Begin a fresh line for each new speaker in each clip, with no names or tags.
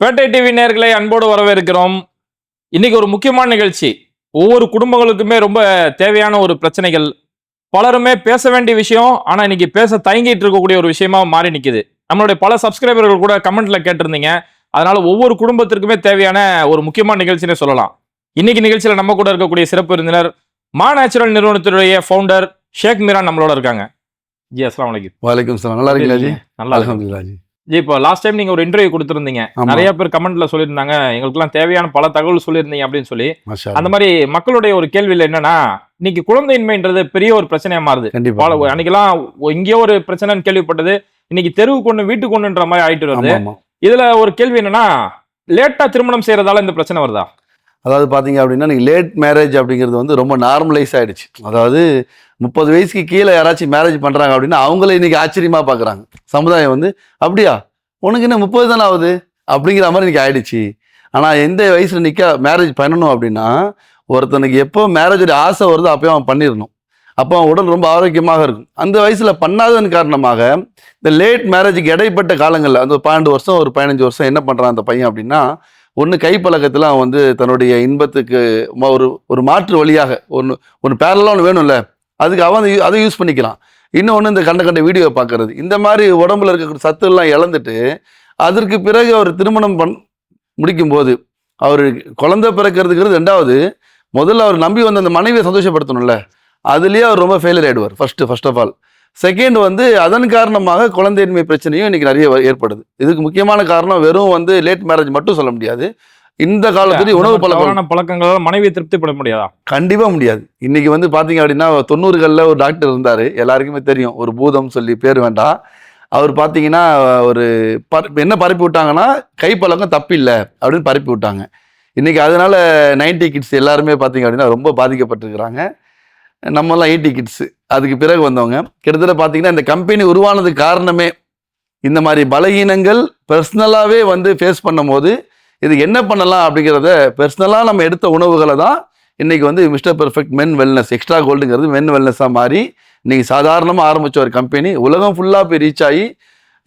பேட்டை TV நேர்களை அன்போடு வரவேற்கிறோம். இன்னைக்கு ஒரு முக்கியமான நிகழ்ச்சி. ஒவ்வொரு குடும்பங்களுக்குமே ரொம்ப தேவையான ஒரு பிரச்சனைகள். பலருமே பேச வேண்டிய விஷயம் ஆனா இன்னைக்கு பேச தயங்கிட்டு இருக்கக்கூடிய ஒரு விஷயமா மாறி நிக்குது. நம்மளுடைய பல சப்ஸ்கிரைபர்கள் கூட கமெண்ட்ல கேட்டிருந்தீங்க. அதனால ஒவ்வொரு குடும்பத்திற்குமே தேவையான ஒரு முக்கியமான நிகழ்ச்சினே சொல்லலாம். இன்னைக்கு நிகழ்ச்சியில நம்ம கூட இருக்கக்கூடிய சிறப்பு விருந்தினர் மா நேச்சுரல் நிறுவனத்தினுடைய ஃபவுண்டர் ஷேக் மீரான் நம்மளோட இருக்காங்க. ஜி அஸ்லாம் வலைக்கும்
வலைக்கம் நல்லா இருக்கீங்களா ஜி?
நல்லா இருக்கும்
ஜி.
ஜி இப்போ லாஸ்ட் டைம் நீங்க ஒரு இன்டர்வியூ கொடுத்திருந்தீங்க. நிறைய பேர் கமெண்ட்ல சொல்லியிருந்தாங்க. எங்களுக்குலாம் தேவையான பல தகவல் சொல்லியிருந்தீங்க அப்படின்னு சொல்லி. அந்த மாதிரி மக்களுடைய ஒரு கேள்வியில் என்னன்னா இன்னைக்கு குழந்தையின்மைன்றது பெரிய ஒரு பிரச்சனையா மாறுது. அன்னைக்கெல்லாம் எங்கேயோ ஒரு பிரச்சனைன்னு கேள்விப்பட்டது. இன்னைக்கு தெருவு கொண்டு வீட்டுக்கு கொண்டுன்ற மாதிரி ஆயிட்டு வருது. இதுல ஒரு கேள்வி என்னன்னா லேட்டா திருமணம் செய்யறதால இந்த பிரச்சனை வருதா?
அதாவது பார்த்தீங்க அப்படின்னா நீங்கள் லேட் மேரேஜ் அப்படிங்கிறது வந்து ரொம்ப நார்மலைஸ் ஆகிடுச்சு அதாவது முப்பது வயசுக்கு கீழே யாராச்சும் மேரேஜ் பண்ணுறாங்க அப்படின்னா அவங்கள இன்றைக்கி ஆச்சரியமாக பார்க்குறாங்க சமுதாயம் வந்து அப்படியா? உனக்கு என்ன முப்பது தானே ஆகுது? அப்படிங்கிற மாதிரி இன்றைக்கி ஆயிடுச்சு. ஆனால் எந்த வயசில் நிற்க மேரேஜ் பண்ணணும் அப்படின்னா ஒருத்தனுக்கு எப்போ மேரேஜோட ஆசை வருதோ அப்போயும் அவன் பண்ணிடணும். அப்போ அவன் உடல் ரொம்ப ஆரோக்கியமாக இருக்கும். அந்த வயசில் பண்ணாததன் காரணமாக இந்த லேட் மேரேஜுக்கு இடைப்பட்ட காலங்களில் அந்த பன்னெண்டு வருஷம் ஒரு பதினஞ்சு வருஷம் என்ன பண்ணுறான் அந்த பையன் அப்படின்னா ஒன்று கைப்பழக்கத்தில் அவன் வந்து தன்னுடைய இன்பத்துக்கு ஒரு ஒரு மாற்று வழியாக ஒன்று ஒன்று பேரலாக ஒன்று வேணும்ல அதுக்கு அவன் அதை யூ- அதை யூஸ் பண்ணிக்கிறான் இன்னொன்று இந்த கண்ட கண்ட வீடியோ பார்க்கறது. இந்த மாதிரி உடம்புல இருக்கக்கூடிய சத்துலாம் இழந்துட்டு அதற்கு பிறகு அவர் திருமணம் பண் முடிக்கும்போது அவர் குழந்தை பிறக்கிறதுங்கிறது ரெண்டாவது முதல்ல அவர் நம்பி வந்த அந்த மனைவியை சந்தோஷப்படுத்தணும்ல அதுலேயே அவர் ரொம்ப ஃபெயிலியர் ஆயிடுவார் first first of all second வந்து அதன் காரணமாக குழந்தையின்மை பிரச்சனையும் இன்னைக்கு நிறைய ஏற்படுது. இதுக்கு முக்கியமான காரணம் வெறும் வந்து லேட் மேரேஜ் மட்டும் சொல்ல முடியாது. இந்த காலத்துலேயும் உணவு பழக்கம்
பழக்கங்களால மனைவியை திருப்திப்பட முடியாதா?
கண்டிப்பா முடியாது. இன்னைக்கு வந்து பாத்தீங்க அப்படின்னா தொண்ணூறுகளில் ஒரு டாக்டர் இருந்தாரு. எல்லாருக்குமே தெரியும். ஒரு பூதம் சொல்லி பேர் வேண்டாம் அவர் பார்த்தீங்கன்னா ஒரு பர- என்ன பரப்பி விட்டாங்கன்னா கைப்பழக்கம் தப்பில்லை அப்படின்னு பரப்பி விட்டாங்க. இன்னைக்கு அதனால நைன்டி கிட்ஸ் எல்லாருமே பார்த்தீங்க அப்படின்னா ரொம்ப பாதிக்கப்பட்டிருக்கிறாங்க. நம்மலாம் ஐடி கிட்ஸு. அதுக்கு பிறகு வந்தவங்க. கிட்டத்தட்ட பார்த்தீங்கன்னா இந்த கம்பெனி உருவானதுக்கு காரணமே இந்த மாதிரி பலகீனங்கள் பர்சனலாகவே வந்து ஃபேஸ் பண்ணும்போது இது என்ன பண்ணலாம் அப்படிங்கிறத பர்சனலாக நம்ம எடுத்த உணவுகளை தான் இன்றைக்கி வந்து mister perfect men wellness extra கோல்டுங்கிறது men வெல்னஸாக மாறி இன்றைக்கி சாதாரணமாக ஆரம்பித்த ஒரு கம்பெனி உலகம் ஃபுல்லாக போய் ரீச் ஆகி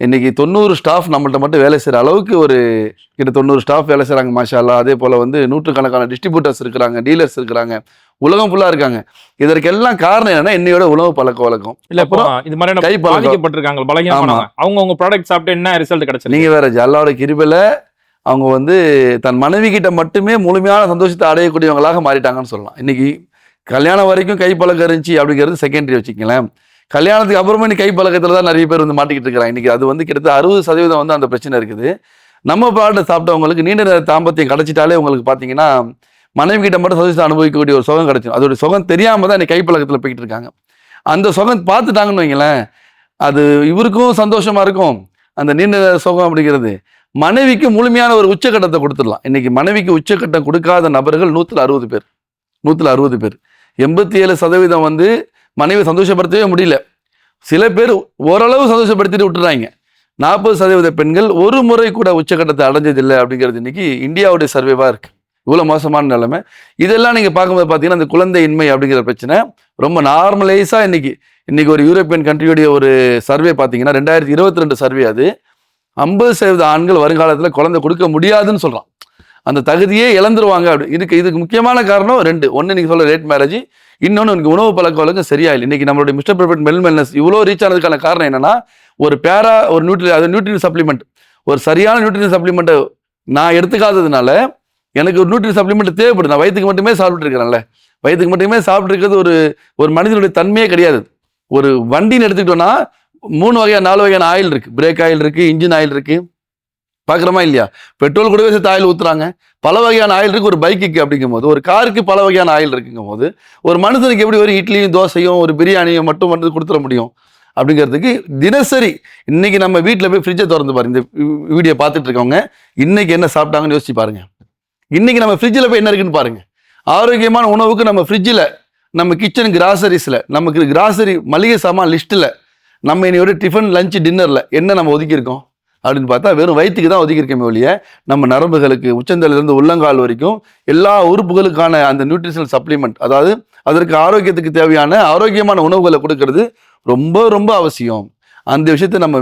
இன்னைக்கு தொண்ணூறு ஸ்டாஃப் நம்மள்ட்ட மட்டும் வேலை செய்கிற அளவுக்கு ஒரு கிட்ட தொண்ணூறு ஸ்டாஃப் வேலை செய்கிறாங்க மாஷால்லா அதே போல் வந்து நூற்றுக்கணக்கான டிஸ்ட்ரிபியூட்டர்ஸ் இருக்கிறாங்க டீலர்ஸ் இருக்கிறாங்க. உலகம் ஃபுல்லாக இருக்காங்க. இதற்கெல்லாம் காரணம் என்னன்னா இன்னையோட உணவு பழக்க வழக்கம்.
இல்ல
அப்புறம்
இது மாதிரி
கை.
பாதிக்கப்பட்டிருக்காங்க அவங்க உங்க ப்ராடக்ட் சாப்பிட்டு என்ன ரிசல்ட் கிடைச்சது?
நீங்க வேற அல்லாவோட கிருபையில அவங்க வந்து தன் மனைவி கிட்ட மட்டுமே முழுமையான சந்தோஷத்தை அடையக்கூடியவங்களாக மாறிட்டாங்கன்னு சொல்லலாம். இன்னைக்கு கல்யாணம் வரைக்கும் கை பழக்கம் இருந்துச்சு அப்படிங்கிறது செகண்டரி வச்சுக்கங்களேன். கல்யாணத்துக்கு அப்புறமா நீ கை பழக்கத்தில் தான் நிறைய பேர் வந்து மாட்டிக்கிட்டு இருக்கிறாங்க. இன்றைக்கி அது வந்து கிட்டத்தட்ட அறுபது சதவீதம் வந்து அந்த பிரச்சனை இருக்குது. நம்ம பாட்டை சாப்பிட்டவங்களுக்கு நீண்ட நேர தாம்பத்தியம் கிடச்சிட்டாலே உங்களுக்கு பார்த்தீங்கன்னா மனைவி கிட்ட மட்டும் சந்தோஷத்தை அனுபவிக்கக்கூடிய ஒரு சுகம் கிடச்சிடும். அதோடய சுகம் தெரியாமல் தான் இன்னைக்கு கை பழக்கத்தில் போய்கிட்டு இருக்காங்க. அந்த சுகம் பார்த்துட்டாங்கன்னு வைங்களேன் அது இவருக்கும் சந்தோஷமாக இருக்கும். அந்த நீண்ட நேர சுகம் அப்படிங்கிறது மனைவிக்கு முழுமையான ஒரு உச்சக்கட்டத்தை கொடுத்துடலாம். இன்றைக்கி மனைவிக்கு உச்சக்கட்டம் கொடுக்காத நபர்கள் நூற்றில் அறுபது பேர். நூற்றில் அறுபது பேர். எண்பத்தி ஏழு சதவீதம் வந்து மனைவி சந்தோஷப்படுத்தவே முடியல. சில பேர் ஓரளவு சந்தோஷப்படுத்திட்டு விட்டுறாங்க. நாற்பது சதவீத பெண்கள் ஒரு முறை கூட உச்சக்கட்டத்தை அடைஞ்சதில்லை அப்படிங்கிறது இன்னைக்கு இந்தியாவுடைய சர்வேவாக இருக்கு. இவ்வளோ மோசமான நிலைமை. இதெல்லாம் நீங்கள் பார்க்கும்போது பார்த்தீங்கன்னா இந்த குழந்தையின்மை அப்படிங்கிற பிரச்சனை ரொம்ப நார்மலைஸாக இன்னைக்கு இன்னைக்கு ஒரு யூரோப்பியன் கண்ட்ரியுடைய ஒரு சர்வே பார்த்தீங்கன்னா ரெண்டாயிரத்தி இருபத்தி ரெண்டு சர்வே அது. ஐம்பது சதவீத ஆண்கள் வருங்காலத்தில் குழந்தை கொடுக்க முடியாதுன்னு சொல்கிறான் அந்த தகுதியே இழந்துருவாங்க அப்படி. இதுக்கு இதுக்கு முக்கியமான காரணம் ரெண்டு. ஒன்று நீங்கள் சொல்ல ரேட் மேரேஜ் இன்னொன்று எனக்கு உணவு பழக்க வழக்கம் சரியா இல்லை இன்னைக்கு நம்மளுடைய மிஸ்டர் பெர்ஃபெக்ட் மெல் மெல்னஸ் இவ்வளோ ரீச் ஆனதுக்கான காரணம் என்னன்னா ஒரு பேரா ஒரு நியூட்ரி அது நியூட்ரியன் சப்ளிமெண்ட் ஒரு சரியான நியூட்ரியன் சப்ளிமெண்ட்டை நான் எடுத்துக்காததுனால எனக்கு ஒரு நியூட்ரியன் சப்ளிமெண்ட் தேவைப்படுது நான் வயிற்றுக்கு மட்டுமே சாப்பிட்டு இருக்கிறேன்ல. வயிற்றுக்கு மட்டுமே சாப்பிட்ருக்கிறது ஒரு ஒரு மனிதனுடைய தன்மையே கிடையாது. ஒரு வண்டின்னு எடுத்துக்கிட்டோன்னா மூணு வகையான நாலு வகையான ஆயில் இருக்குது பிரேக் ஆயில் இருக்குது இன்ஜின் ஆயில் இருக்குது பார்க்குறோமா இல்லையா? பெட்ரோல் கூடவே சேர்த்து ஆயில் ஊற்றுறாங்க பல வகையான ஆயில் இருக்குது ஒரு பைக்குக்கு அப்படிங்கும் போது ஒரு காருக்கு பல வகையான ஆயில் இருக்குங்கும் போது ஒரு மனுஷனுக்கு எப்படி ஒரு இட்லியும் தோசையும் ஒரு பிரியாணியும் மட்டும் மட்டும் கொடுத்துட முடியும்? அப்படிங்கிறதுக்கு தினசரி இன்னைக்கு நம்ம வீட்டில் போய் ஃப்ரிட்ஜை திறந்து பாருங்க. இந்த வீடியோ பார்த்துட்டு இருக்கவங்க இன்னைக்கு என்ன சாப்பிட்டாங்கன்னு யோசிச்சு பாருங்க. இன்னைக்கு நம்ம ஃப்ரிட்ஜில் போய் என்ன இருக்குன்னு பாருங்க. ஆரோக்கியமான உணவுக்கு நம்ம ஃப்ரிட்ஜில் நம்ம கிச்சன் கிராசரிஸில் நமக்கு கிராசரி மளிகை சாமான் லிஸ்ட்டில் நம்ம இன்னையோட டிஃபன் லஞ்ச் டின்னரில் என்ன நம்ம ஒதுக்கியிருக்கோம்? அப்படின்னு பார்த்தா வெறும் வயிற்றுக்கு தான் ஒதுக்கியிருக்கமே ஒழிய நம்ம நரம்புகளுக்கு உச்சந்தலையிலேருந்து உள்ளங்கால் வரைக்கும் எல்லா உறுப்புகளுக்கான அந்த நியூட்ரிஷனல் சப்ளிமெண்ட் அதாவது அதற்கு ஆரோக்கியத்துக்கு தேவையான ஆரோக்கியமான உணவுகளை கொடுக்கறது ரொம்ப ரொம்ப அவசியம். அந்த விஷயத்தை நம்ம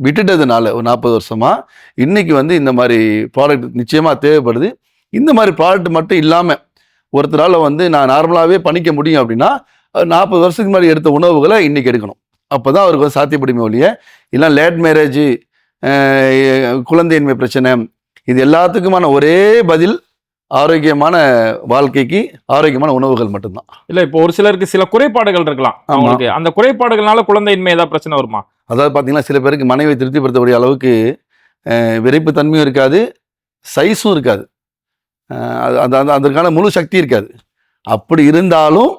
விட்டுட்டதுனால ஒரு நாற்பது வருஷமாக இன்றைக்கி வந்து இந்த மாதிரி ப்ராடக்ட் நிச்சயமாக தேவைப்படுது. இந்த மாதிரி ப்ராடக்ட் மட்டும் இல்லாமல் ஒருத்தரால் வந்து நான் நார்மலாகவே பண்ணிக்க முடியும் அப்படின்னா நாற்பது வருஷத்துக்கு முன்னாடி எடுத்த உணவுகளை இன்றைக்கி எடுக்கணும். அப்போ தான் அவருக்கு வந்து சாத்தியப்படுமே ஒழிய இல்லை லேட் மேரேஜ் குழந்தையின்மை பிரச்சனை. இது எல்லாத்துக்குமான ஒரே பதில் ஆரோக்கியமான வாழ்க்கைக்கு ஆரோக்கியமான உணவுகள் மட்டும்தான்.
இல்ல இப்போ ஒரு சிலருக்கு சில குறைபாடுகள் இருக்கலாம். அவங்களுக்கு அந்த குறைபாடுகள்னால குழந்தையின்மை ஏதாவது பிரச்சனை வருமா?
அதாவது பார்த்தீங்கன்னா சில பேருக்கு மனைவியை திருப்திப்படுத்தக்கூடிய அளவுக்கு விரைப்பு தன்மையும் இருக்காது சைஸும் இருக்காது. அது அந்த அதற்கான முழு சக்தி இருக்காது. அப்படி இருந்தாலும்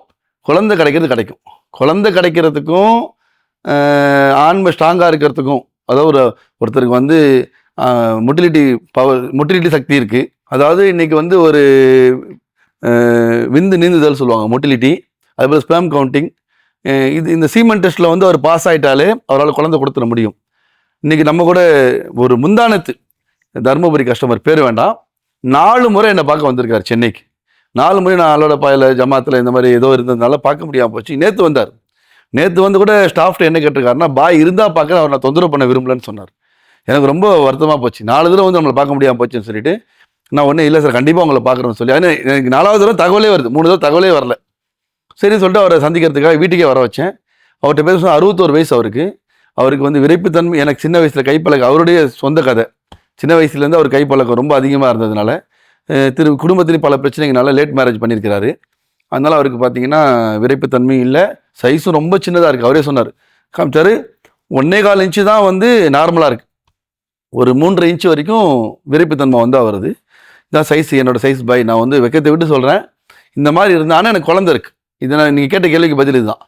குழந்தை கிடைக்கிறது கிடைக்கும். குழந்தை கிடைக்கிறதுக்கும் ஆண்மை ஸ்ட்ராங்காக இருக்கிறதுக்கும் அதாவது ஒரு ஒருத்தருக்கு வந்து மொட்டிலிட்டி பவர் மொட்டிலிட்டி சக்தி இருக்குது அதாவது இன்றைக்கி வந்து ஒரு விந்து நீந்துதல் சொல்லுவாங்க மொட்டிலிட்டி. அதுபோல் ஸ்பேம் கவுண்டிங் இது இந்த சீமெண்ட் டெஸ்ட்டில் வந்து அவர் பாஸ் ஆகிட்டாலே அவரால் குழந்தை கொடுத்துட முடியும். இன்றைக்கி நம்ம கூட ஒரு முந்தானத்து தருமபுரி கஸ்டமர் பேர் வேண்டாம். நாலு முறை என்னை பார்க்க வந்திருக்காரு சென்னைக்கு. நாலு முறை நான் ஆளோட பாயில் ஜமாத்தில் இந்த மாதிரி ஏதோ இருந்ததுனால பார்க்க முடியாமல் போச்சு. நேற்று வந்தார். நேற்று வந்து கூட ஸ்டாஃப்ட்டு என்ன கேட்டிருக்காருன்னா பாய் இருந்தால் பார்க்க அவர் நான் தொந்தரவு பண்ண விரும்பலன்னு சொன்னார். எனக்கு ரொம்ப வருத்தமாக போச்சு. நாலு தடவை வந்து நம்மளை பார்க்க முடியாமல் போச்சுன்னு சொல்லிட்டு நான் ஒன்றும் இல்லை சார் கண்டிப்பாக உங்களை பார்க்குறேன்னு சொல்லி. ஆனால் எனக்கு நாலாவது தடவை தகவலே வருது. மூணு தடவை தகவலே வரல. சரின்னு சொல்லிட்டு அவரை சந்திக்கிறதுக்காக வீட்டுக்கே வர வச்சேன். அவர்கிட்ட பேச அறுபத்தோரு வயசு அவருக்கு. அவருக்கு வந்து விரைப்புத்தன்மை எனக்கு சின்ன வயசில் கைப்பழக்கம் அவருடைய சொந்த கதை. சின்ன வயசுலேருந்து அவர் கைப்பழக்கம் ரொம்ப அதிகமாக இருந்ததுனால திரு குடும்பத்திலையும் பல பிரச்சனைகளால லேட் மேரேஜ் பண்ணியிருக்கிறாரு. அதனால அவருக்கு பார்த்தீங்கன்னா விரைப்புத்தன்மை இல்லை. சைஸும் ரொம்ப சின்னதாக இருக்குது அவரே சொன்னார். காமிச்சார் ஒன்றே கால் இன்ச்சு தான் வந்து நார்மலாக இருக்குது ஒரு மூன்றரை இன்ச்சு வரைக்கும் விரைப்புத்தன்மை வந்து வருது இதான் சைஸ் என்னோட சைஸ் பை நான் வந்து வெக்கத்தை விட்டு சொல்கிறேன் இந்த மாதிரி இருந்தால் ஆனால் எனக்கு குழந்தை இருக்குது இதை நான் நீங்கள் கேட்ட கேள்விக்கு பதில் இதுதான்.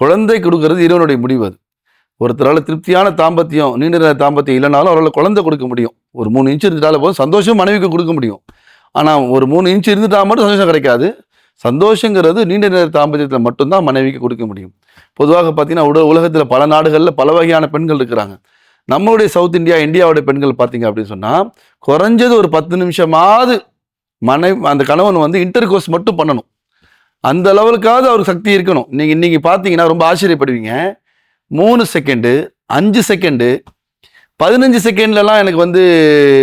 குழந்தை கொடுக்கறது இறைவனுடைய முடிவு அது. ஒருத்தரால் திருப்தியான தாம்பத்தியம் நீண்ட நேர தாம்பத்தியம் இல்லைனாலும் அவரால் குழந்தை கொடுக்க முடியும். ஒரு மூணு இன்ச்சு இருந்துட்டால போதும். சந்தோஷம் மனைவிக்கு கொடுக்க முடியும். ஆனால் ஒரு மூணு இன்ச்சு இருந்துட்டால் மட்டும் சந்தோஷம் கிடைக்காது. சந்தோஷங்கிறது நீண்ட நேர தாம்பத்தியத்தில் மட்டும்தான் மனைவிக்கு கொடுக்க முடியும். பொதுவாக பார்த்தீங்கன்னா உட உலகத்தில் பல நாடுகளில் பல வகையான பெண்கள் இருக்கிறாங்க. நம்மளுடைய சவுத் இந்தியா இந்தியாவுடைய பெண்கள் பார்த்தீங்க அப்படின்னு சொன்னால் குறைஞ்சது ஒரு பத்து நிமிஷமாவது மனைவி அந்த கணவன் வந்து இன்டர் கோர்ஸ் மட்டும் பண்ணணும். அந்த லெவலுக்காவது அவருக்கு சக்தி இருக்கணும். நீங்கள் நீங்கள் பார்த்தீங்கன்னா ரொம்ப ஆச்சரியப்படுவீங்க. மூணு செகண்டு அஞ்சு செகண்டு பதினஞ்சு செகண்ட்லலாம் எனக்கு வந்து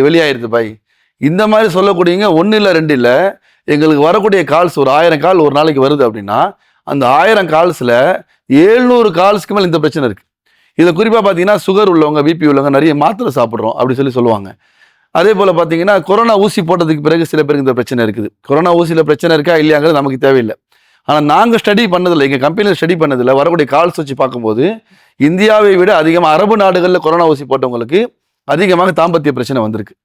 வெளியாயிருது பாய். இந்த மாதிரி சொல்லக்கூடியவங்க ஒன்று இல்லை ரெண்டு இல்லை. எங்களுக்கு வரக்கூடிய கால்ஸ் ஒரு ஆயிரம் கால் ஒரு நாளைக்கு வருது அப்படின்னா அந்த ஆயிரம் கால்ஸில் ஏழ்நூறு கால்ஸ்க்கு மேலே இந்த பிரச்சனை இருக்குது இதில் குறிப்பாக பார்த்தீங்கன்னா சுகர் உள்ளவங்க பிபி உள்ளவங்க நிறைய மாத்திரை சாப்பிட்றோம் அப்படி சொல்லி சொல்லுவாங்க. அதே போல் பார்த்தீங்கன்னா கொரோனா ஊசி போட்டதுக்கு பிறகு சில பேருக்கு இந்த பிரச்சனை இருக்குது. கொரோனா ஊசியில் பிரச்சனை இருக்கா இல்லையாங்கிறது நமக்கு தேவையில்லை. ஆனால் நாங்கள் ஸ்டடி பண்ணதில்லை. எங்கள் கம்பெனியில் ஸ்டடி பண்ணதில்லை. வரக்கூடிய கால்ஸ் வச்சு பார்க்கும்போது இந்தியாவை விட அதிகமாக அரபு நாடுகளில் கொரோனா ஊசி போட்டவங்களுக்கு அதிகமாக தாம்பத்திய பிரச்சனை வந்திருக்கு.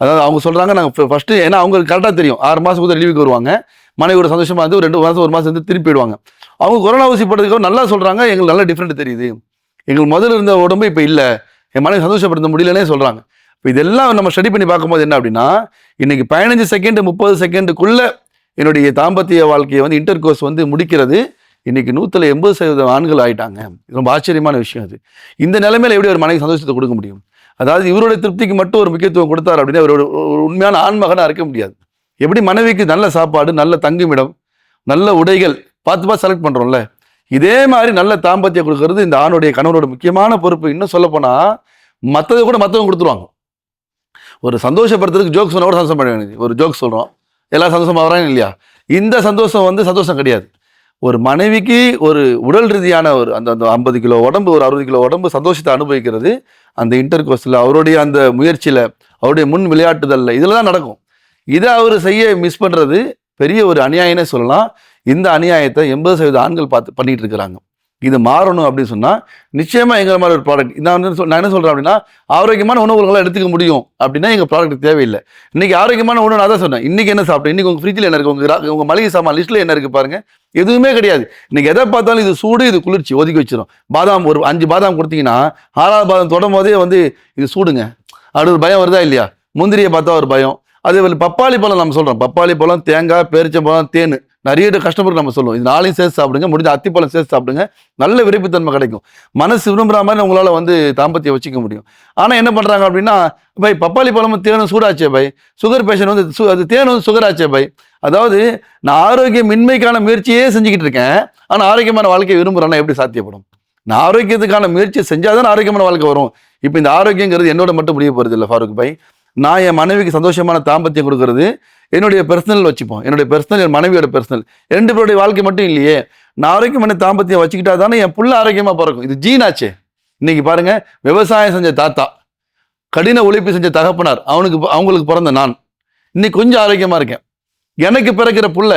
அதாவது அவங்க சொல்கிறாங்க நாங்கள் ஃபஸ்ட்டு ஏன்னா அவங்களுக்கு கரெக்டாக தெரியும். ஆறு மாதம் கூட லீவுக்கு வருவாங்க. மனைவியோட சந்தோஷமாக இருந்து ஒரு ரெண்டு மாதம் ஒரு மாதம் வந்து திருப்பி போயிடுவாங்க. அவங்க கொரோனா ஊசி போட்டதுக்கு நல்லா சொல்கிறாங்க எங்களுக்கு நல்லா டிஃப்ரெண்ட் தெரியுது. எங்களுக்கு முதல்ல இருந்த உடம்பு இப்போ இல்லை. என் மனைவி சந்தோஷப்படுத்த முடியலன்னே சொல்கிறாங்க இப்போ இதெல்லாம் நம்ம ஸ்டடி பண்ணி பார்க்கும்போது என்ன அப்படின்னா இன்னைக்கு பதினஞ்சு செகண்ட் முப்பது செகண்டுக்குள்ளே என்னுடைய தாம்பத்திய வாழ்க்கையை வந்து இன்டர் கோர்ஸ் வந்து முடிக்கிறது. இன்னைக்கு நூற்றில் எண்பது சதவீதம் ஆண்கள் ஆயிட்டாங்க. ரொம்ப ஆச்சரியமான விஷயம் அது. இந்த நிலைமையில எப்படி ஒரு மனைவி சந்தோஷத்தை கொடுக்க முடியும்? அதாவது இவருடைய திருப்திக்கு மட்டும் ஒரு முக்கியத்துவம் கொடுத்தார் அப்படின்னா அவர் ஒரு ஒரு உண்மையான ஆண்மகனாக இருக்க முடியாது. எப்படி மனைவிக்கு நல்ல சாப்பாடு நல்ல தங்குமிடம் நல்ல உடைகள் பார்த்து பார்த்து செலக்ட் பண்ணுறோம்ல இதே மாதிரி நல்ல தாம்பத்தியம் கொடுக்கறது இந்த ஆணுடைய கணவனோட முக்கியமான பொறுப்பு. இன்னும் சொல்லப்போனால் மற்றதை கூட மற்றவங்க கொடுத்துருவாங்க. ஒரு சந்தோஷப்படுத்துறதுக்கு ஜோக் சொன்னால் கூட சந்தோஷம் பண்ண வேண்டியது ஒரு ஜோக் சொல்கிறோம் எல்லாம் சந்தோஷமாக வராங்க இல்லையா? இந்த சந்தோஷம் வந்து சந்தோஷம் கிடையாது. ஒரு மனைவிக்கு ஒரு உடல் ரீதியான ஒரு அந்த அந்த ஐம்பது கிலோ உடம்பு ஒரு அறுபது கிலோ உடம்பு சந்தோஷத்தை அனுபவிக்கிறது. அந்த இன்டர் கோர்ஸில் அவருடைய அந்த முயற்சியில் அவருடைய முன் விளையாட்டுதலில் இதில் தான் நடக்கும். இதை அவர் செய்ய மிஸ் பண்ணுறது பெரிய ஒரு அநியாயம்னே சொல்லலாம். இந்த அநியாயத்தை எண்பது சதவீத ஆண்கள் பார்த்து பண்ணிகிட்டு இருக்கிறாங்க. இது மாறணும் அப்படின்னு சொன்னால் நிச்சயமாக எங்கள் மாதிரி ஒரு ப்ராடக்ட் நான் வந்து சொல்- நான் என்ன சொல்கிறேன் அப்படின்னா ஆரோக்கியமான உணவுகளை எடுத்துக்க முடியும் அப்படின்னா எங்கள் ப்ராடக்ட் தேவையில்லை. இன்றைக்கி ஆரோக்கியமான உணவு நான் தான் சொன்னேன். இன்னைக்கு என்ன சாப்பிட்டேன் இன்னைக்கு உங்கள் ஃப்ரிட்ஜில் என்ன இருக்குது உங்கள் உங்கள் மளிகை சாமான் லிஸ்ட்டில் என்ன இருக்குது பாருங்கள் எதுவுமே கிடையாது. இன்றைக்கி எதை பார்த்தாலும் இது சூடு இது குளிர்ச்சி ஒதுக்கி வச்சிடும் பாதாம் ஒரு அஞ்சு பாதாம் கொடுத்தீங்கன்னா ஆறாவது பாதாம் தொடும் போதே வந்து இது சூடுங்க. அப்படி ஒரு பயம் வருதா இல்லையா? முந்திரியை பார்த்தா ஒரு பயம். அதே போல் பப்பாளி பழம் நம்ம சொல்கிறோம் பப்பாளி பழம் தேங்காய் பேரிச்சம்பழம் தேன். நிறைய கஷ்டப்பட்டு நம்ம சொல்லுவோம். இது நாளையும் சேர்த்து சாப்பிடுங்க முடிஞ்ச அத்திப்பழம் சேர்த்து சாப்பிடுங்க. நல்ல விருப்பத்தன்மை கிடைக்கும். மனசு விரும்புகிற மாதிரி உங்களால் வந்து தாம்பத்தியம் வச்சுக்க முடியும். ஆனால் என்ன பண்ணுறாங்க அப்படின்னா பை பப்பாளி பழமும் தேனும் சூடாச்சே பை. சுகர் பேஷண்ட் வந்து சு அது தேன் வந்து சுகர் ஆச்சே பை. அதாவது நான் ஆரோக்கியமின்மைக்கான முயற்சியே செஞ்சுக்கிட்டு இருக்கேன். ஆனால் ஆரோக்கியமான வாழ்க்கையை விரும்புகிறேன்னா எப்படி சாத்தியப்படும்? நான் ஆரோக்கியத்துக்கான முயற்சி செஞ்சால் தான் ஆரோக்கியமான வாழ்க்கை வரும். இப்போ இந்த ஆரோக்கியங்கிறது என்னோட மட்டும் முடிய போகிறது இல்லை ஃபாரூக் பை. நான் என் மனைவிக்கு சந்தோஷமான தாம்பத்தியம் கொடுக்கறது என்னுடைய பர்சனல் வச்சுப்போம். என்னுடைய பர்சனல் என் மனைவியோட பர்சனல் ரெண்டு பேருடைய வாழ்க்கை மட்டும் இல்லையே. நான் ஆரோக்கியமான தாம்பத்தியம் வச்சுக்கிட்டா தானே என் புள்ள ஆரோக்கியமாக பிறக்கும். இது ஜீனாச்சே இன்னைக்கு பாருங்க விவசாயம் செஞ்ச தாத்தா கடின உழைப்பு செஞ்ச தகப்பனார் அவனுக்கு அவங்களுக்கு பிறந்த நான். இன்னைக்கு கொஞ்சம் ஆரோக்கியமாக இருக்கேன். எனக்கு பிறக்கிற புள்ள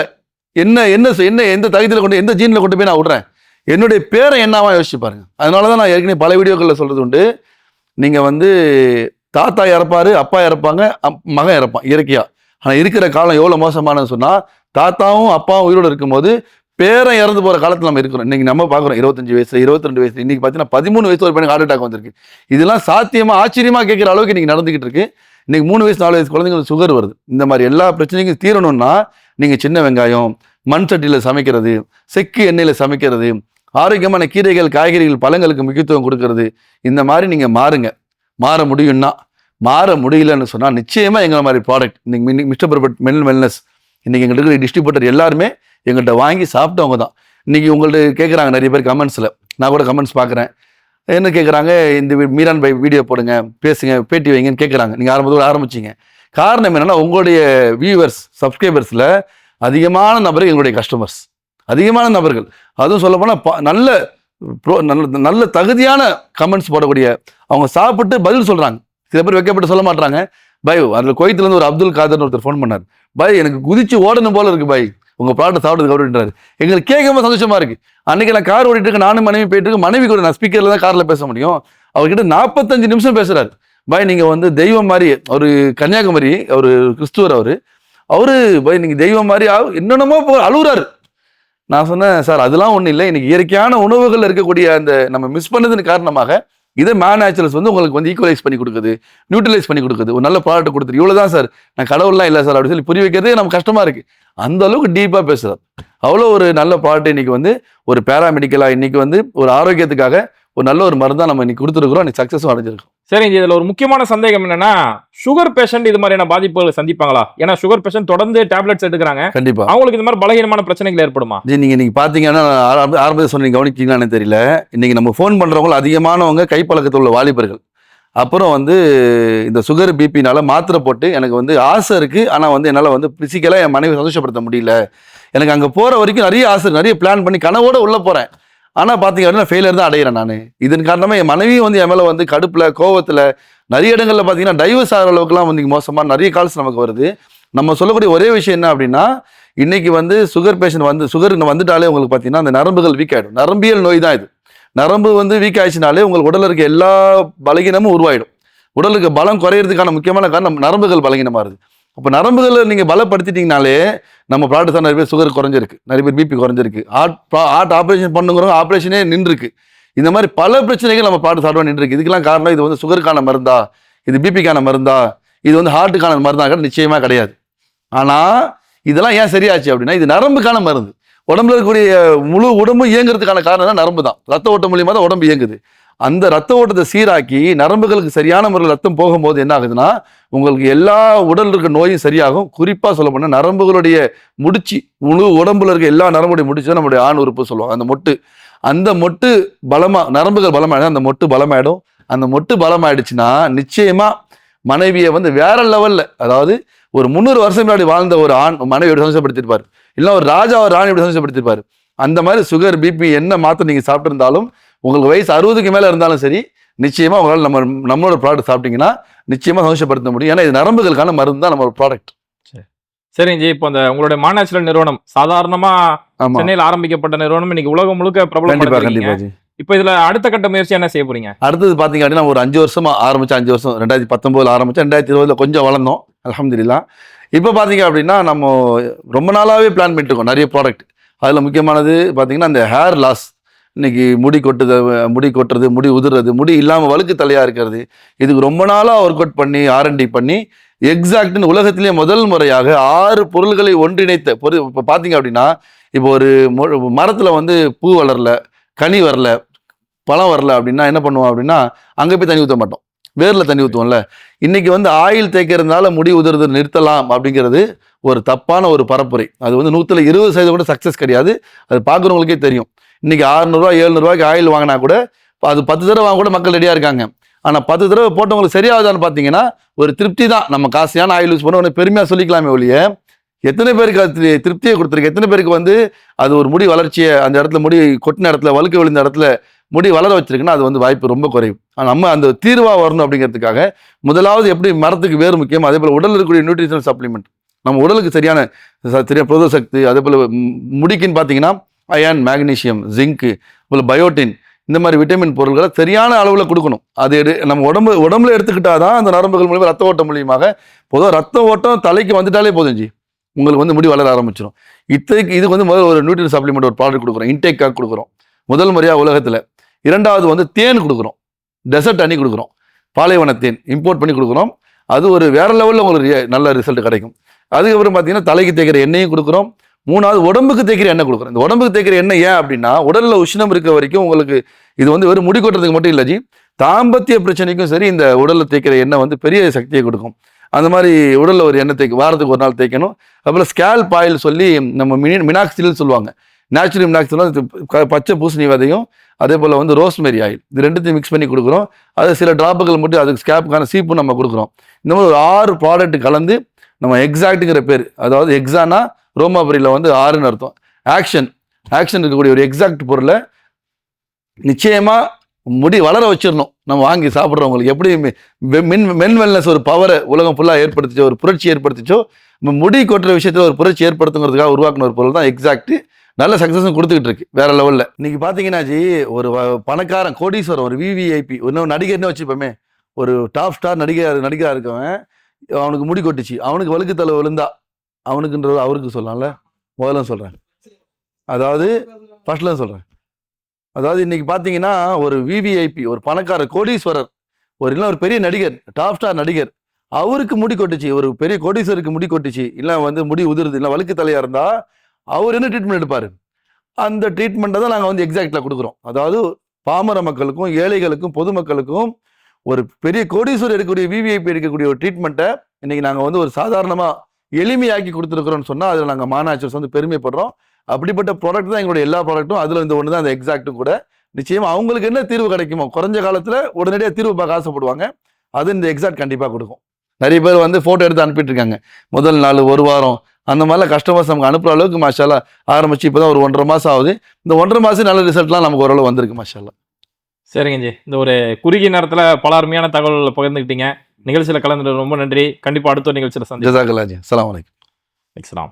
என்ன என்ன என்ன எந்த தகுதியில் கொண்டு எந்த ஜீனில் கொண்டு போய் நான் விடுறேன்? என்னுடைய பேரை என்னவா யோசிச்சு பாருங்க. அதனால தான் நான் ஏற்கனவே பல வீடியோக்களில் சொல்கிறது உண்டு. நீங்கள் வந்து தாத்தா இறப்பாரு அப்பா இறப்பாங்க அப்- மகன் இறப்பான் இயற்கையா. ஆனால் இருக்கிற காலம் எவ்வளோ மோசமானது சொன்னால் தாத்தாவும் அப்பாவும் உயிரோடு இருக்கும்போது பேரன் இறந்து போகிற காலத்தில் நம்ம இருக்கிறோம். இன்னைக்கு நம்ம பார்க்குறோம் இருபத்தஞ்சு வயசு இருபத்தி ரெண்டு வயசு இன்னைக்கு பார்த்தீங்கன்னா பதிமூணு வயசு ஒரு பையனுக்கு ஹார்ட் அட்டாக் வந்திருக்கு. இதெல்லாம் சாத்தியமா ஆச்சரியமா கேட்குற அளவுக்கு இன்னைக்கு நடந்துகிட்டு இருக்கு. இன்னைக்கு மூணு வயசு நாலு வயசு குழந்தைங்களுக்கு சுகர் வருது. இந்த மாதிரி எல்லா பிரச்சனைக்கும் தீரணும்னா நீங்க சின்ன வெங்காயம் மண் சட்டியில் சமைக்கிறது செக்கு எண்ணெயில் சமைக்கிறது ஆரோக்கியமான கீரைகள் காய்கறிகள் பழங்களுக்கு முக்கியத்துவம் கொடுக்கறது இந்த மாதிரி நீங்கள் மாறுங்க. மாற முடியும்னா மாற முடியலன்னு சொன்னால் நிச்சயமாக எங்களை மாதிரி ப்ராடக்ட் இன்னைக்கு மிஸ்டர் பர்பட் மென் வெல்னஸ் இன்றைக்கி எங்கள்கிட்ட இருக்கிற டிஸ்ட்ரிபியூட்டர் எல்லாருமே எங்கள்கிட்ட வாங்கி சாப்பிட்டவங்க தான். இன்றைக்கி உங்கள்ட்ட கேட்குறாங்க நிறைய பேர் கமெண்ட்ஸில் நான் கூட கமெண்ட்ஸ் பார்க்குறேன். என்ன கேட்குறாங்க இந்த மீரான் பை வீடியோ போடுங்க பேசுங்க பேட்டி வைங்கன்னு கேட்குறாங்க நீங்கள் ஆரம்பத்தோடு ஆரம்பிச்சீங்க. காரணம் என்னென்னா உங்களுடைய வியூவர்ஸ் சப்ஸ்கிரைபர்ஸில் அதிகமான நபர்கள் எங்களுடைய கஸ்டமர்ஸ் அதிகமான நபர்கள். அதுவும் சொல்லப்போனால் ப நல்ல நல்ல நல்ல தகுதியான கமெண்ட்ஸ் போடக்கூடிய அவங்க சாப்பிட்டு பதில் சொல்கிறாங்க சில பேர் வைக்கப்பட்டு சொல்ல மாட்டாங்க பை அதில் கோயத்துலேருந்து ஒரு அப்துல் காதர்னு ஒருத்தர் ஃபோன் பண்ணார். பை எனக்கு குதிச்சு ஓடணும் போல இருக்குது பை. உங்கள் ப்ராடக்ட் சாப்பிட்டதுக்கு அப்படின்றாரு எங்களுக்கு கேட்கும்போது சந்தோஷமாக இருக்கு. அன்னைக்கு நான் கார் ஓடிட்டு இருக்கேன் நானும் மனைவி போயிட்டு இருக்கு மனைவி கூட நான் ஸ்பீக்கரில் தான் காரில் பேச முடியும். அவர்கிட்ட நாற்பத்தஞ்சு நிமிஷம் பேசுகிறாரு பாய் நீங்கள் வந்து தெய்வம் மாதிரி ஒரு கன்னியாகுமரி அவர் கிறிஸ்துவர் அவரு. அவரு பாய் நீங்கள் தெய்வம் மாதிரி ஆ- என்னென்னமோ போ- அழுகுறாரு நான் சொன்னேன் சார் அதெல்லாம் ஒன்றும் இல்லை. இன்னைக்கு இயற்கையான உணவுகள் இருக்கக்கூடிய அந்த நம்ம மிஸ் பண்ணதுன்னு காரணமாக இதை மேன் நேச்சுரல்ஸ் வந்து உங்களுக்கு வந்து ஈக்குவலைஸ் பண்ணி கொடுக்குது நியூட்ரலைஸ் பண்ணி கொடுக்குது. ஒரு நல்ல ப்ராடக்ட் கொடுத்துரு. இவ்வளோ தான் சார். நான் கடவுள்லாம் இல்லை சார். அப்படின்னு சொல்லி புரிய வைக்கிறதே நம்ம கஷ்டமாக இருக்குது அந்த அளவுக்கு டீப்பாக பேசுகிறார் அவ்வளோ ஒரு நல்ல ப்ராடக்ட் இன்னைக்கு வந்து ஒரு பேராமெடிக்கலாக இன்னைக்கு வந்து ஒரு ஆரோக்கியத்துக்காக ஒரு நல்ல ஒரு மருந்தா நம்ம இன்னைக்கு கொடுத்துருக்குறோம். இன்னைக்கு சக்ஸஸும் அடைஞ்சிருக்கோம்.
சரிங்க இதுல ஒரு முக்கியமான சந்தேகம் என்னன்னா சுகர் பேஷண்ட் இது மாதிரியான பாதிப்புகளை சந்திப்பாங்களா? ஏன்னா சுகர் பேஷண்ட் தொடர்ந்து டேப்லெட்ஸ் எடுக்கிறாங்க.
கண்டிப்பா.
அவங்களுக்கு இந்த மாதிரி பலகீனமான பிரச்சனைகள் ஏற்படுமா?
நீங்க நீங்க பாத்தீங்கன்னா ஆரம்பத்தில் சொன்னீங்க கவனிச்சீங்களான்னு தெரியல. இன்னைக்கு நம்ம ஃபோன் பண்றவங்க அதிகமானவங்க கைப்பழக்கத்தில் உள்ள வாலிபர்கள். அப்புறம் வந்து இந்த சுகர் பிபினால மாத்திரை போட்டு எனக்கு வந்து ஆசை இருக்கு. ஆனா வந்து என்னால வந்து பிசிக்கலா என் மனைவி சந்தோஷப்படுத்த முடியல. எனக்கு அங்க போற வரைக்கும் நிறைய ஆசை நிறைய பிளான் பண்ணி கனவோட உள்ள போறேன். ஆனால் பார்த்திங்க அப்படின்னா ஃபெயிலியர் தான் அடையிறேன் நான். இதன் காரணமாக என் மனைவியும் வந்து என் மேலே வந்து கடுப்பில் கோவத்தில் நிறைய இடங்களில் பார்த்தீங்கன்னா டைவர்ஸ் ஆகிற அளவுக்குலாம் வந்து மோசமாக நிறைய கால்ஸ் நமக்கு வருது. நம்ம சொல்லக்கூடிய ஒரே விஷயம் என்ன அப்படின்னா இன்னைக்கு வந்து சுகர் பேஷண்ட் வந்து சுகர் வந்துட்டாலே உங்களுக்கு பார்த்தீங்கன்னா அந்த நரம்புகள் வீக் ஆகிடும் நரம்பியல் நோய் தான் இது. நரம்பு வந்து வீக் ஆயிடுச்சுனாலே உங்களுக்கு உடலில் இருக்க எல்லா பலகீனமும் உருவாயிடும். உடலுக்கு பலம் குறையிறதுக்கான முக்கியமான காரணம் நரம்புகள் பலகீனமாகுது அப்போ நரம்புகளை நீங்கள் பலப்படுத்திட்டீங்கனாலே நம்ம ப்ராடக்ட்ஸ் நிறைய பேர் சுகர் குறைஞ்சிருக்கு. நிறைய பேர் பிபி குறைஞ்சிருக்கு. ஹார்ட் ஹார்ட் ஆப்ரேஷன் பண்ணுங்கிறவங்க ஆப்ரேஷனே நின்றுருக்கு. இந்த மாதிரி பல பிரச்சனைகள் நம்ம ப்ராடக்ட் சாப்பிட நின்றுருக்கு. இதுக்கெல்லாம் காரணம் இது வந்து சுகருக்கான மருந்தா? இது பிபிக்கான மருந்தா? இது வந்து ஹார்ட்டுக்கான மருந்தா? நிச்சயமாக கிடையாது. ஆனால் இதெல்லாம் ஏன் சரியாச்சு அப்படின்னா இது நரம்புக்கான மருந்து. உடம்புல இருக்கக்கூடிய முழு உடம்பு இயங்குறதுக்கான காரணம் தான் நரம்பு தான் ரத்த ஓட்டம் மூலியமாக தான் உடம்பு இயங்குது. அந்த ரத்த ஓட்டத்தை சீராக்கி நரம்புகளுக்கு சரியான முறையில் ரத்தம் போகும்போது என்ன ஆகுதுன்னா உங்களுக்கு எல்லா உடல் இருக்க நோயும் சரியாகும். குறிப்பாக சொல்ல போனால் நரம்புகளுடைய முடிச்சு முழு உடம்புல இருக்க எல்லா நரம்புடைய முடிச்சு நம்முடைய ஆண் உறுப்பு சொல்லுவாங்க. அந்த மொட்டு. அந்த மொட்டு பலமா நரம்புகள் பலமாயிடும். அந்த மொட்டு பலமாயிடும். அந்த மொட்டு பலமாயிடுச்சுன்னா நிச்சயமா மனைவியை வந்து வேற லெவல்ல அதாவது ஒரு முந்நூறு வருஷம் முன்னாடி வாழ்ந்த ஒரு ஆண் மனைவியோட சந்தோஷப்படுத்திருப்பார் இல்லை ஒரு ராஜா ஒரு ராணியோட சந்தோஷப்படுத்திருப்பார் அந்த மாதிரி சுகர் பிபி என்ன மாத்திரை நீங்கள் சாப்பிட்டிருந்தாலும் உங்களுக்கு வயசு அறுபதுக்கு மேல இருந்தாலும் சரி நிச்சயமா உங்களால் நம்ம நம்மளோட ப்ராடக்ட் சாப்பிட்டீங்கன்னா நிச்சயமா சந்தோஷப்படுத்த முடியும். ஏன்னா இது நரம்புகளுக்கான மருந்து தான் நம்ம ப்ராடக்ட்
சரிங்க ஜி. இப்போ அந்த உங்களுடைய மாநேச்சுரல் நிறுவனம் சாதாரணமா
ஆமா.
சென்னையில் ஆரம்பிக்கப்பட்ட நிறுவனம் இன்னைக்கு உலகம் முழுக்க பிரபலம்
கண்டிப்பா
இப்போ இதுல அடுத்த கட்ட முயற்சி என்ன செய்ய போறீங்க?
அடுத்தது பாத்தீங்க அப்படின்னா ஒரு அஞ்சு வருஷமா ஆரம்பிச்சு அஞ்சு வருஷம் ரெண்டாயிரத்தி பத்தொன்பதுல ஆரம்பிச்சு ரெண்டாயிரத்தி இருபதுல கொஞ்சம் வளர்ந்தோம் அல்ஹம்துலில்லாஹ் இப்போ பாத்தீங்க அப்படின்னா நம்ம ரொம்ப நாளாவே பிளான் பண்ணிட்டு இருக்கோம் நிறைய ப்ராடக்ட் அதுல முக்கியமானது பாத்தீங்கன்னா அந்த ஹேர் லாஸ் இன்னைக்கு முடி கொட்டுத முடி கொட்டுறது முடி உதிர்றது முடி இல்லாமல் வழுக்கு தலையாக இருக்கிறது. இதுக்கு ரொம்ப நாளாக ஒர்க் அவுட் பண்ணி ஆர்என்டி பண்ணி எக்ஸாக்ட்னு உலகத்திலே முதல் முறையாக ஆறு பொருள்களை ஒன்றிணைத்த பொருள் இப்போ பார்த்தீங்க அப்படின்னா இப்போ ஒரு மரத்தில் வந்து பூ வளரல கனி வரல பழம் வரல அப்படின்னா என்ன பண்ணுவோம் அப்படின்னா அங்கே போய் தண்ணி ஊற்ற மாட்டோம். வேரில் தண்ணி ஊற்றுவோம்ல இன்றைக்கி வந்து ஆயில் தேய்க்கிறதுனால முடி உதிர்றது நிறுத்தலாம் அப்படிங்கிறது ஒரு தப்பான ஒரு பரப்புரை. அது வந்து நூற்றில் இருபது சதவீதம் கூட சக்ஸஸ் கிடையாது. அது பார்க்குறவங்களுக்கே தெரியும். இன்னைக்கு ஆறுநூறுவா எழுநூறுவாய்க்கு ஆயில் வாங்கினா கூட அது பத்து தடவை வாங்க கூட மக்கள் ரெடியாக இருக்காங்க. ஆனால் பத்து தடவை போட்டவங்களுக்கு சரியாகுதான்னு பார்த்தீங்கன்னா ஒரு திருப்தி தான். நம்ம காசியான ஆயில் யூஸ் பண்ண உடனே பெருமையாக சொல்லிக்கலாமே ஒழிய எத்தனை பேருக்கு அது திருப்தியை கொடுத்துருக்கு? எத்தனை பேருக்கு வந்து அது ஒரு முடி வளர்ச்சியை அந்த இடத்துல முடி கொட்டின இடத்துல வழுக்க விழுந்த இடத்துல முடி வளர வச்சிருக்குன்னா அது வந்து வாய்ப்பு ரொம்ப குறைவு. ஆனால் நம்ம அந்த தீர்வாக வரணும் அப்படிங்கிறதுக்காக முதலாவது எப்படி மரத்துக்கு வேறு முக்கியம் அதே போல் உடலில் இருக்கக்கூடிய நியூட்ரிஷனல் சப்ளிமெண்ட் நம்ம உடலுக்கு சரியான ச- சரியான புரத சக்தி அதே போல் முடிக்குன்னு பார்த்தீங்கன்னா அயன் மேக்னீஷியம் ஜிங்க்கு போல் பயோட்டின் இந்த மாதிரி விட்டமின் பொருள்களை சரியான அளவில் கொடுக்கணும். அது எடு நம்ம உடம்பு உடம்புல எடுத்துக்கிட்டால் தான் அந்த நரம்புகள் மூலியமாக ரத்த ஓட்டம் மூலியமாக பொதுவாக ரத்த ஓட்டம் தலைக்கு வந்துட்டாலே போதும் ஜி. உங்களுக்கு வந்து முடி வளர ஆரம்பிச்சிடும் இத்தனைக்கு இதுக்கு வந்து முதல்ல ஒரு நியூட்ரியன் சப்ளிமெண்ட் ஒரு ப்ராடக்ட் கொடுக்குறோம். இன்டேக்காக கொடுக்குறோம். முதல் முறையாக உலகத்தில். இரண்டாவது வந்து தேன் கொடுக்குறோம். டெசர்ட் அணி கொடுக்குறோம். பாலைவன தேன் இம்போர்ட் பண்ணி கொடுக்குறோம். அது ஒரு வேறு லெவலில் உங்களுக்கு நல்ல ரிசல்ட் கிடைக்கும். அதுக்கப்புறம் பார்த்தீங்கன்னா தலைக்கு தேய்க்கிற எண்ணெயும் கொடுக்குறோம். மூணாவது உடம்புக்கு தேய்க்கிற எண்ணெய் கொடுக்குறோம் இந்த உடம்புக்கு தேய்க்கிற எண்ணெய் ஏன் அப்படின்னா உடலில் உஷ்ணம் இருக்க வரைக்கும் உங்களுக்கு இது வந்து வெறும் முடி கொட்டுறதுக்கு மட்டும் இல்லை ஜி. தாம்பத்திய பிரச்சனைக்கும் சரி இந்த உடலில் தேய்க்கிற எண்ணெய் வந்து பெரிய சக்தியை கொடுக்கும். அந்த மாதிரி உடலில் ஒரு எண்ணெய் தேய்க்க வாரத்துக்கு ஒரு நாள் தேய்க்கணும். அப்புறம் ஸ்கேல்ப் ஆயில் சொல்லி நம்ம மினி மினாக்சில் சொல்லுவாங்க. நேச்சுரல் மினாக்சில் வந்து பச்சை பூசணி விதையும் அதே போல் வந்து ரோஸ்மெரி ஆயில் இது ரெண்டுத்தையும் மிக்ஸ் பண்ணி கொடுக்குறோம். அது சில டிராப்புகள் மட்டும் அதுக்கு ஸ்கேப்புக்கான சீப்பும் நம்ம கொடுக்குறோம். இந்த மாதிரி ஒரு ஆறு ப்ராடக்ட் கலந்து நம்ம எக்ஸாக்ட்டுங்கிற பேர் அதாவது எக்ஸானா ரோமாபுரியில் வந்து ஆறுன்னு அர்த்தம். ஆக்ஷன் ஆக்ஷன் இருக்கக்கூடிய ஒரு எக்ஸாக்ட் பொருளை நிச்சயமாக முடி வளர வச்சிடணும் நம்ம வாங்கி சாப்பிட்றவங்களுக்கு எப்படி மின் வெ- மென் வெல்னஸ் ஒரு பவரை உலகம் ஃபுல்லாக ஏற்படுத்திச்சோ ஒரு புரட்சி ஏற்படுத்திச்சோ நம்ம முடி கொட்டுற விஷயத்தில் ஒரு புரட்சி ஏற்படுத்துங்கிறதுக்காக உருவாக்குன ஒரு பொருள் தான் எக்ஸாக்ட் நல்ல சக்ஸஸும் கொடுத்துக்கிட்டு இருக்கு வேற லெவலில் இன்னைக்கு பார்த்தீங்கன்னா ஜி ஒரு பணக்காரன் கோடீஸ்வரன் ஒரு விவிஐபி இன்னும் நடிகர்னு வச்சுப்போமே ஒரு டாப் ஸ்டார் நடிகர் நடிகராக இருக்கவன் அவனுக்கு முடி கொட்டுச்சு அவனுக்கு வழுக்கு தலை விழுந்தா அவனுக்குன்றது அவருக்கு சொல்லலாம்ல. முதல்ல சொல்கிறேன் அதாவது ஃபர்ஸ்ட்ல சொல்கிறேன் அதாவது இன்னைக்கு பார்த்தீங்கன்னா ஒரு விவிஐபி ஒரு பணக்காரர் கோடீஸ்வரர் ஒரு இல்லை ஒரு பெரிய நடிகர் டாப் ஸ்டார் நடிகர் அவருக்கு முடி கொட்டுச்சு. ஒரு பெரிய கோடீஸ்வருக்கு முடி கொட்டுச்சு. இல்லை வந்து முடி உதிருது இல்லை வழுக்கு தலையாக இருந்தால் அவர் என்ன ட்ரீட்மெண்ட் எடுப்பார்? அந்த ட்ரீட்மெண்ட்டை தான் நாங்கள் வந்து எக்ஸாக்டில் கொடுக்குறோம். அதாவது பாமர மக்களுக்கும் ஏழைகளுக்கும் பொதுமக்களுக்கும் ஒரு பெரிய கோடீஸ்வரர் எடுக்கக்கூடிய விவிஐபி எடுக்கக்கூடிய ஒரு ட்ரீட்மெண்ட்டை இன்னைக்கு நாங்கள் வந்து ஒரு சாதாரணமாக எளிமையாக்கி கொடுத்துருக்குறோம்னு சொன்னால் அதில் நாங்கள் மாநாச்சர்ஸ் வந்து பெருமைப்படுறோம். அப்படிப்பட்ட ப்ராடக்ட் தான் எங்களுடைய எல்லா ப்ராடக்ட்டும் அதில் இந்த ஒன்று தான் அந்த எக்ஸாக்ட்டும் கூட. நிச்சயம் அவங்களுக்கு என்ன தீர்வு கிடைக்குமோ குறைஞ்ச காலத்தில் உடனடியாக தீர்வு பார்க்க ஆசைப்படுவாங்க. அது இந்த எக்ஸாக்ட் கண்டிப்பாக கொடுக்கும். நிறைய பேர் வந்து ஃபோட்டோ எடுத்து அனுப்பிட்டு இருக்காங்க. முதல் நாள் ஒரு வாரம் அந்த மாதிரிலாம் கஸ்டமர்ஸ் நமக்கு அனுப்புகிற அளவுக்கு மாஷாலா ஆரம்பிச்சு இப்போ தான் ஒரு ஒன்றரை மாதம் ஆகுது. இந்த ஒன்றரை மாதம் நல்ல ரிசல்ட்லாம் நமக்கு ஓரளவு வந்திருக்கு மாஷாலா
சரிங்க ஜி. இந்த ஒரு குறுகிய நேரத்தில் பல அருமையான தகவல் பகிர்ந்துக்கிட்டீங்க. நிகழ்ச்சியில கலந்துட்டு ரொம்ப நன்றி. கண்டிப்பா அடுத்த நிகழ்ச்சியில
ஜசாக்கல்லாஜி அஸ்ஸலாமு அலைக்கும்.
இஸ்லாம்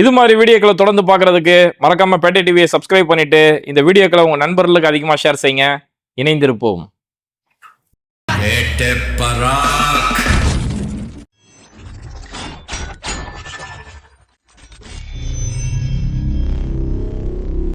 இது மாதிரி வீடியோக்களை தொடர்ந்து பார்க்கறதுக்கு மறக்காம பேட்டை டிவியை சப்ஸ்கிரைப் பண்ணிட்டு இந்த வீடியோக்களை உங்க நண்பர்களுக்கு அதிகமாக ஷேர் செய்யுங்க. இணைந்திருப்போம்.
பராக்.